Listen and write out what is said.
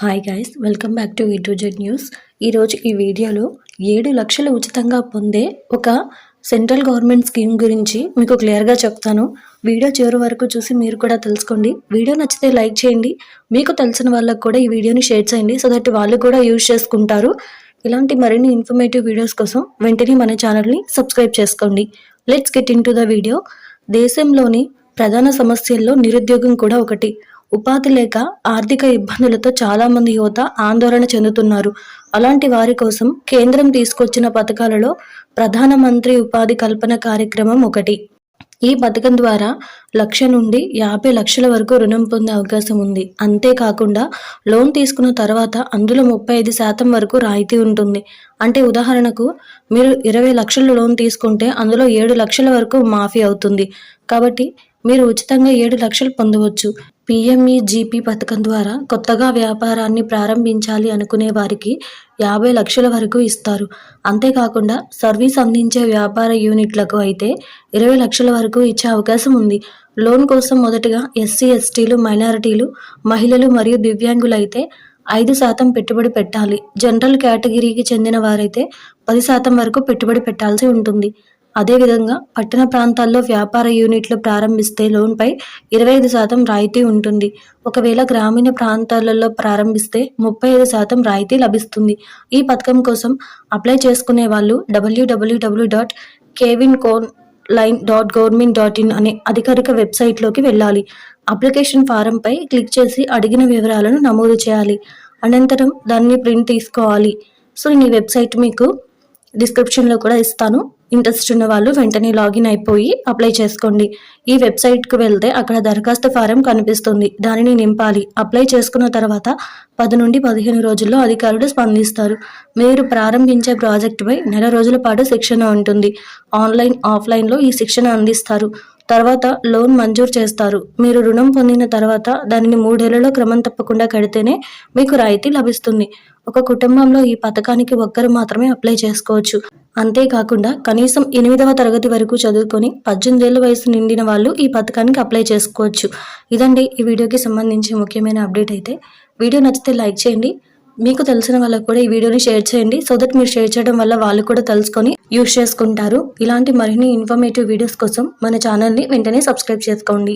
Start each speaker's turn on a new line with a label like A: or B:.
A: Hi guys welcome back to to Z news ఈరోజు ఈ వీడియోలో ఏడు లక్షలు ఉచితంగా పొందే ఒక సెంట్రల్ గవర్నమెంట్ స్కీమ్ గురించి మీకు క్లియర్గా చెప్తాను. వీడియో చివరి వరకు చూసి మీరు కూడా తెలుసుకోండి. వీడియో నచ్చితే లైక్ చేయండి. మీకు తెలిసిన వాళ్ళకు కూడా ఈ వీడియోని షేర్ చేయండి. సో దట్ వాళ్ళు కూడా యూజ్ చేసుకుంటారు. ఇలాంటి మరిన్ని ఇన్ఫర్మేటివ్ వీడియోస్ కోసం వెంటనే మన ఛానల్ని సబ్స్క్రైబ్ చేసుకోండి. Let's get into the video దేశంలోని ప్రధాన సమస్యల్లో నిరుద్యోగం కూడా ఒకటి. ఉపాధి లేక ఆర్థిక ఇబ్బందులతో చాలా మంది యువత ఆందోళన చెందుతున్నారు. అలాంటి వారి కోసం కేంద్రం తీసుకొచ్చిన పథకాలలో ప్రధానమంత్రి ఉపాధి కల్పన కార్యక్రమం ఒకటి. ఈ పథకం ద్వారా లక్ష నుండి యాభై లక్షల వరకు రుణం పొందే అవకాశం ఉంది. అంతేకాకుండా లోన్ తీసుకున్న తర్వాత అందులో ముప్పై ఐదు శాతం వరకు రాయితీ ఉంటుంది. అంటే ఉదాహరణకు మీరు ఇరవై లక్షల లోన్ తీసుకుంటే అందులో ఏడు లక్షల వరకు మాఫీ అవుతుంది. కాబట్టి మీరు ఉచితంగా ఏడు లక్షలు పొందవచ్చు. పిఎంఈజీపీ పథకం ద్వారా కొత్తగా వ్యాపారాన్ని ప్రారంభించాలి అనుకునే వారికి యాభై లక్షల వరకు ఇస్తారు. అంతేకాకుండా సర్వీస్ అందించే వ్యాపార యూనిట్లకు అయితే ఇరవై లక్షల వరకు ఇచ్చే అవకాశం ఉంది. లోన్ కోసం మొదటగా ఎస్సీ ఎస్టీలు మైనారిటీలు మహిళలు మరియు దివ్యాంగులైతే ఐదు శాతం పెట్టుబడి పెట్టాలి. జనరల్ కేటగిరీకి చెందిన వారైతే పది శాతం వరకు పెట్టుబడి పెట్టాల్సి ఉంటుంది. అదేవిధంగా పట్టణ ప్రాంతాల్లో వ్యాపార యూనిట్లు ప్రారంభిస్తే లోన్పై ఇరవై ఐదు శాతం రాయితీ ఉంటుంది. ఒకవేళ గ్రామీణ ప్రాంతాలలో ప్రారంభిస్తే ముప్పై ఐదు శాతం రాయితీ లభిస్తుంది. ఈ పథకం కోసం అప్లై చేసుకునే వాళ్ళు డబ్ల్యూడబ్ల్యూడబ్ల్యూ dot kevin cone line dot government dot in అనే అధికారిక వెబ్సైట్లోకి వెళ్ళాలి. అప్లికేషన్ ఫారంపై క్లిక్ చేసి అడిగిన వివరాలను నమోదు చేయాలి. అనంతరం దాన్ని ప్రింట్ తీసుకోవాలి. సో ఈ వెబ్సైట్ మీకు డిస్క్రిప్షన్లో కూడా ఇస్తాను. ఇంట్రెస్ట్ ఉన్న వాళ్ళు వెంటనే లాగిన్ అయిపోయి అప్లై చేసుకోండి. ఈ వెబ్సైట్కి వెళ్తే అక్కడ దరఖాస్తు ఫారం కనిపిస్తుంది. దానిని నింపాలి. అప్లై చేసుకున్న తర్వాత పది నుండి పదిహేను రోజుల్లో అధికారులు స్పందిస్తారు. మీరు ప్రారంభించే ప్రాజెక్టుపై నెల రోజుల పాటు శిక్షణ ఉంటుంది. ఆన్లైన్ ఆఫ్లైన్లో ఈ శిక్షణ అందిస్తారు. తర్వాత లోన్ మంజూరు చేస్తారు. మీరు రుణం పొందిన తర్వాత దానిని మూడేళ్ళలో క్రమం తప్పకుండా కడితేనే మీకు రాయితీ లభిస్తుంది. ఒక కుటుంబంలో ఈ పథకానికి ఒక్కరు మాత్రమే అప్లై చేసుకోవచ్చు. అంతేకాకుండా కనీసం ఎనిమిదవ తరగతి వరకు చదువుకొని పద్దెనిమిదేళ్ళ వయసు నిండిన వాళ్ళు ఈ పథకానికి అప్లై చేసుకోవచ్చు. ఇదండి ఈ వీడియోకి సంబంధించి ముఖ్యమైన అప్డేట్ అయితే. వీడియో నచ్చితే లైక్ చేయండి. మీకు తెలిసిన వాళ్ళకు కూడా ఈ వీడియోని షేర్ చేయండి. సో దట్ మీరు షేర్ చేయడం వల్ల వాళ్ళు కూడా తెలుసుకొని యూస్ చేసుకుంటారు. ఇలాంటి మరిన్ని ఇన్ఫర్మేటివ్ వీడియోస్ కోసం మన ఛానల్ని వెంటనే సబ్స్క్రైబ్ చేసుకోండి.